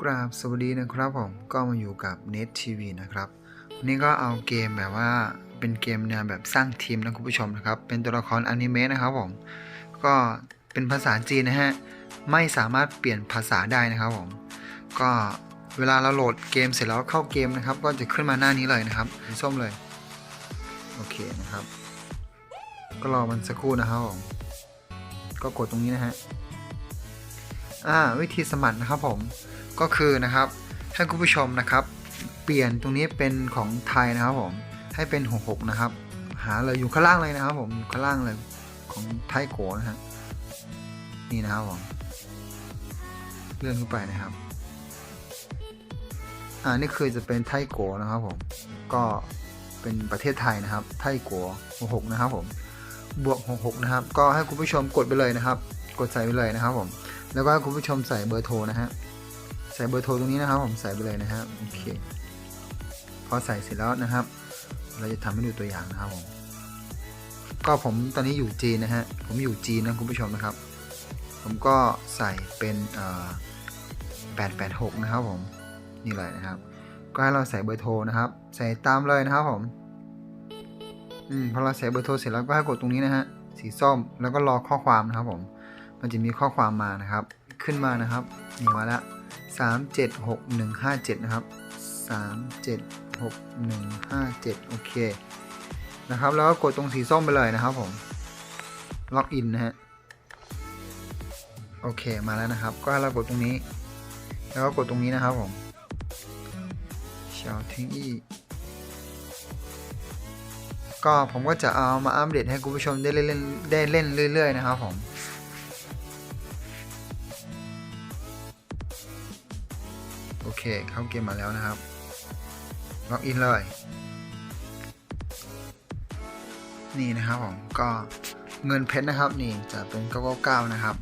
กราบสวัสดีนะครับผมก็มาอยู่กับ Net TV นะครับวันนี้ก็เอาเกมแบบว่าเป็นเกมแนวแบบสร้างทีมนะคุณผู้ชมนะครับ เป็นตัวละครอนิเมะนะครับผมก็เป็นภาษาจีนนะฮะไม่สามารถเปลี่ยนภาษาได้นะครับผมก็เวลาเราโหลดเกมเสร็จแล้วเข้าเกมนะครับ ก็จะขึ้นมาหน้านี้เลยนะครับสีส้มเลยโอเคนะครับ ก็รอมันสักครู่นะครับผมก็กดตรงนี้นะฮะอ่าวิธีสมัครนะครับผม ก็คือนะครับให้คุณผู้ชมนะครับเปลี่ยนตรงนี้เป็นของไทยนะครับผมให้เป็น 66 นะครับ หาเลยอยู่ข้างล่างเลยนะครับผมข้างล่างเลยของไทยโกนะฮะนี่นะครับผมเลื่อนขึ้นไปนะครับอ่านี่คือจะเป็นไทยโกนะครับผมก็เป็นประเทศไทยนะครับ ไทยโก66นะครับผมบวก66นะครับ ก็ให้คุณผู้ชมกดไปเลยนะครับ กดใส่ไปเลยนะครับผมแล้วก็ให้คุณผู้ชมใส่เบอร์โทรนะฮะ ใส่เบอร์โทรตรงนี้นะครับ ผมใส่ไปเลยนะฮะโอเคพอใส่เสร็จแล้วนะครับ เราจะทำให้ดูตัวอย่างนะครับผมก็ผมตอนนี้อยู่จีนนะฮะผมอยู่จีนนะคุณผู้ชมนะครับ ผมก็ใส่เป็นเอ่อ886นะครับผมนี่เลยนะครับ ก็ให้เราใส่เบอร์โทรนะครับ ใส่ตามเลยนะครับผมอืมพอเราใส่เบอร์โทรเสร็จแล้วก็ให้กดตรงนี้นะฮะสีส้มแล้วก็รอข้อความนะครับผม มันจะมีข้อความมานะครับ ขึ้นมานะครับนี่มาแล้ว สามเจ็ดหกหนึ่งห้าเจ็ดนะครับสามเจ็ดหกหนึ่งห้าเจ็ดโอเค นะครับ แล้วก็กดตรงสีส้มไปเลยนะครับผม ล็อกอินนะฮะ โอเค มาแล้วนะครับ ก็ให้เรากดตรงนี้ แล้วก็กดตรงนี้นะครับผมเชลทิ้งอีก็ผมก็จะเอามาอัปเดตให้คุณผู้ชมได้เล่นได้เล่นเรื่อยๆนะครับผม โอเค เข้าเกมมาแล้วนะครับ ล็อกอินเลย นี่นะครับผม ก็เงินเพชรนะครับ นี่จะเป็น 999 นะครับ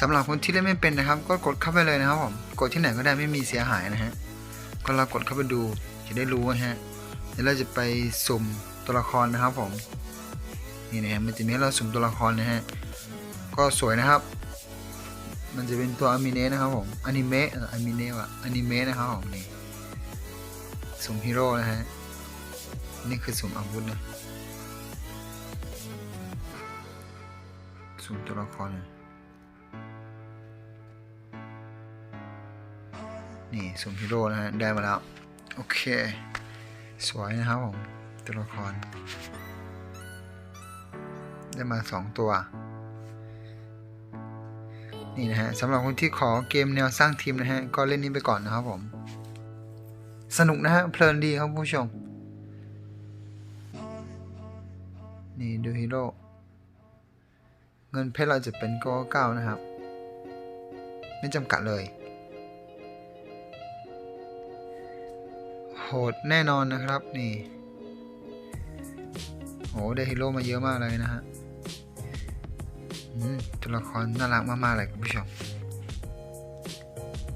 สำหรับคนที่เล่นไม่เป็นนะครับ ก็กดเข้าไปเลยนะครับผม กดที่ไหนก็ได้ไม่มีเสียหายนะฮะ ก็เรากดเข้าไปดูจะได้รู้นะฮะ เดี๋ยวเราจะไปสุ่มตัวละครนะครับผม นี่นะฮะมันจะมีให้เราสุ่มตัวละครนะฮะ ก็สวยนะครับ มันจะเป็นตัวอนิเมะนะครับผมอนิเมะอออนิเมะว่ะอนิเมะนะครับผมนี่สุ่มฮีโร่นะฮะ นี่คือสุ่มอาวุธนะ สุ่มตัวละครนะนี่สุ่มฮีโร่นะฮะ ได้มาแล้ว โอเค สวยนะครับผม ตัวละคร ได้มาสองตัว นี่นะฮะสำหรับคนที่ขอเกมแนวสร้างทีมนะฮะก็เล่นนี้ไปก่อนนะครับผม สนุกนะฮะเพลินดีครับผู้ชม นี่ดูฮีโร่เงินเพชรเราจะเป็นก็เก้านะครับ ไม่จำกัดเลย โหดแน่นอนนะครับนี่โหได้ฮีโร่มาเยอะมากเลยนะฮะ ตัวละครน่ารักมากๆเลยคุณผู้ชม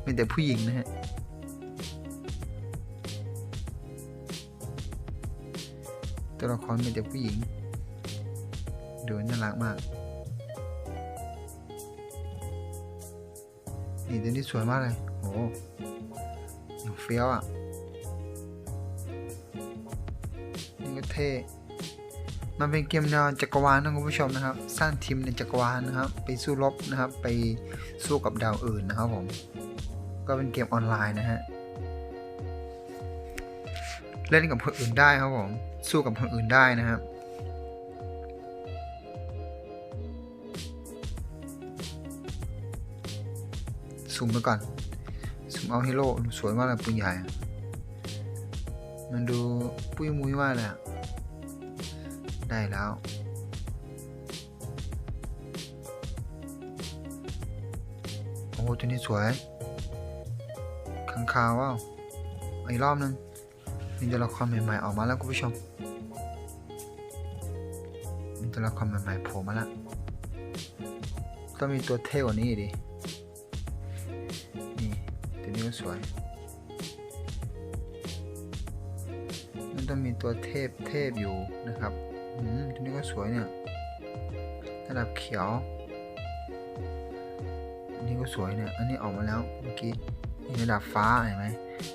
เป็นแต่ผู้หญิงนะฮะตัวละครเป็นแต่ผู้หญิง ดูน่ารักมากนี่ตัวนี้สวยมากเลยโอ้ยเฟี้ยวอะนี่ก็เท่ มันเป็นเกมแนวจักรวาลนะคุณผู้ชมนะครับ สร้างทีมในจักรวาลนะครับ ไปสู้รบนะครับ ไปสู้กับดาวอื่นนะครับผม ก็เป็นเกมออนไลน์นะฮะ เล่นกับคนอื่นได้ครับผม สู้กับคนอื่นได้นะครับซูมไปก่อนซูมเอาฮีโร่สวยมากเลยปืนใหญ่ มันดูปุ้ยมุ้ยมากเลยอะ ได้แล้ว โอ้ตัวนี้สวยขังคาวว้าวอีกรอบนึงมีตัวละครใหม่ๆออกมาแล้วคุณผู้ชม มีตัวละครใหม่ๆโผล่มาแล้วต้องมีตัวเท่กว่านี้ดิ นี่ตัวนี้ก็สวย มันต้องมีตัวเทพเทพอยู่นะครับ อืมตัวนี้ก็สวยเนี่ยระดับเขียว อันนี้ก็สวยเนี่ย อันนี้ออกมาแล้วเมื่อกี้มีระดับฟ้าเห็นไหม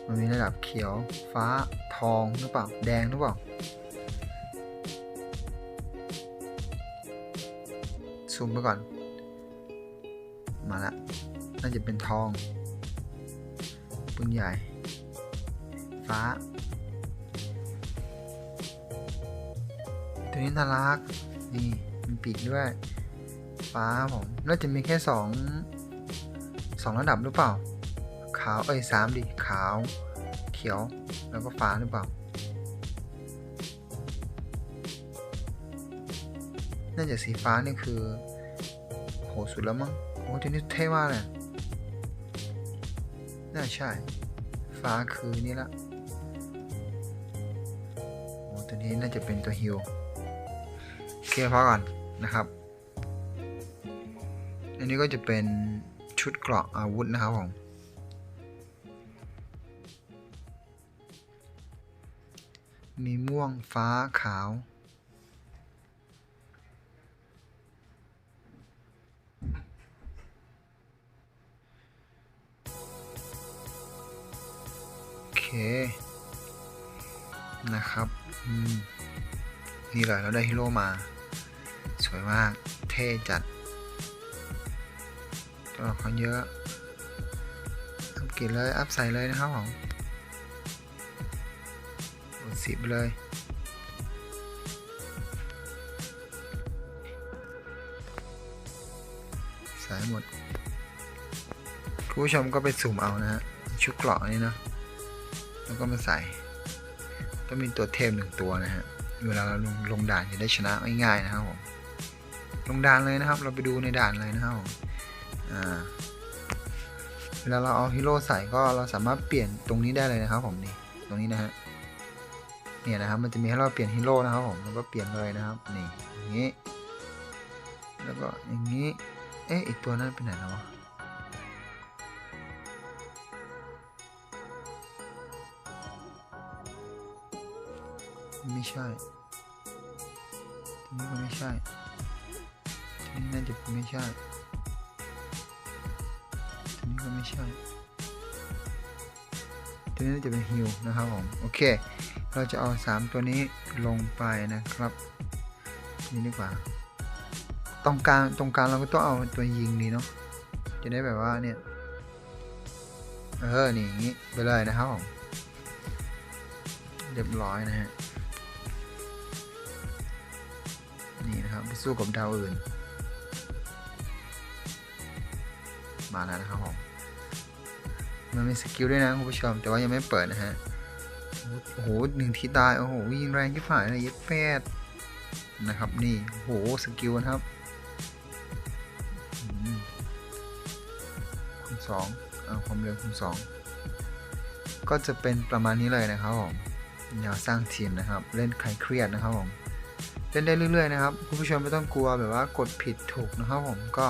มันมีระดับเขียว ฟ้า ทองหรือเปล่า แดงหรือเปล่า ซูมไปก่อน มาละ น่าจะเป็นทองปืนใหญ่ ฟ้า ตัวนี้น่ารัก นี่มีปีกด้วย ฟ้าผมน่าจะมีแค่สองสองระดับหรือเปล่า ขาวเอ้ยสามดิ ขาว เขียว แล้วก็ฟ้าหรือเปล่า น่าจะสีฟ้านี่คือ โหสุดแล้วมั้ง โอ้ตัวนี้เท่มากเลย น่าใช่ ฟ้าคือนี่ละ โอ้ตัวนี้น่าจะเป็นตัวฮิว คลียร์พอก่อนนะครับ อันนี้ก็จะเป็นชุดเกราะอาวุธนะครับผมมีม่วงฟ้าขาว โอเค นะครับ อืม นี่เลยเราได้ฮีโร่มา สวยมาก เท่จัดตัวละครเยอะ อัพกรดเลย อัพใส่เลยนะครับผมกดสิบเลยใส่ให้หมดคุณผู้ชมก็ไปสุ่มเอานะฮะชุดเกราะนี่เนะแล้วก็มาใส่ ต้องมีตัวเทพหนึ่งตัวนะฮะ เวลาเราลงลงด่านจะได้ชนะง่ายๆนะครับผม ลงด่านเลยนะครับ เราไปดูในด่านเลยนะครับอ่าเวลาเราเอาฮีโร่ใส่ก็เราสามารถเปลี่ยนตรงนี้ได้เลยนะครับ ผมนี่ตรงนี้นะฮะเนี่ยนะครับ มันจะมีให้เราเปลี่ยนฮีโร่นะครับผมเราก็เปลี่ยนเลยนะครับนี่อย่างนี้ แล้วก็อย่างนี้เอ๊ะอีกตัวนั้นไปไหนแล้ววะไม่ใช่ทีนี้ก็ไม่ใช่ น่าจะไม่ใช่ทีนี้ก็ไม่ใช่ทีนี้น่าจะเป็นฮิวนะครับผม โอเค เราจะเอาสามตัวนี้ลงไปนะครับ นี่ดีกว่า ตรงกลางตรงกลางเราก็ต้องเอาตัวยิงนี้เนาะ จะได้แบบว่าเนี่ย เออ นี่อย่างนี้ไปเลยนะครับผม เรียบร้อยนะฮะ นี่นะครับ ไปสู้กับดาวอื่น มาแล้วนะครับผมมันมีสกิลด้วยนะคุณผู้ชม แต่ว่ายังไม่เปิดนะฮะ โอ้โหหนึ่งทีตาย โอ้โหยิงแรงที่ผ่านเลยยัดแปดนะครับ นี่โอ้โหสกิลนะครับอืมคูณสองเอาความเร็วคูณสองก็จะเป็นประมาณนี้เลยนะครับผมแนวสร้างทีมนะครับ เล่นใครเครียดนะครับผมเล่นได้เรื่อยๆนะครับ คุณผู้ชมไม่ต้องกลัวแบบว่ากดผิดถูกนะครับผมก็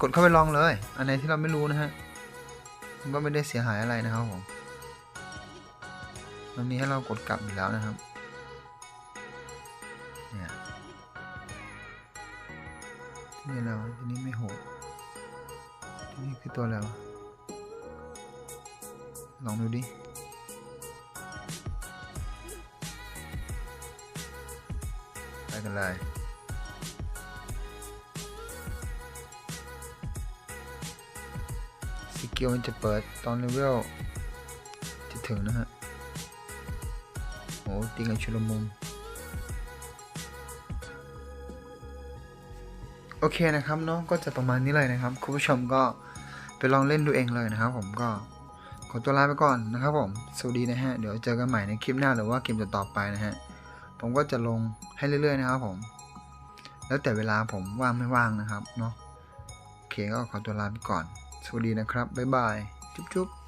กดเข้าไปลองเลย อันไหนที่เราไม่รู้นะฮะ มันก็ไม่ได้เสียหายอะไรนะครับผม มันมีให้เรากดกลับอยู่แล้วนะครับ เนี่ยนี่อะไรวะทีนี้ไม่โหดทีนี้คือตัวอะไรวลองดูดิไปกันเลย กิลมันจะเปิดตอนเลเวลจะถึงนะฮะโอ้ตีกันชุลมุนโอเคนะครับเนาะก็จะประมาณนี้เลยนะครับ คุณผู้ชมก็ไปลองเล่นดูเองเลยนะครับ ผมก็ขอตัวลาไปก่อนนะครับผม สวัสดีนะฮะ เดี๋ยวเจอกันใหม่ในคลิปหน้าหรือว่าเกมต่อไปนะฮะ ผมก็จะลงให้เรื่อยๆนะครับผม แล้วแต่เวลาผมว่างไม่ว่างนะครับเนาะ โอเคก็ขอตัวลาไปก่อน สวัสดีนะครับ บ๊ายบาย จุ๊บๆ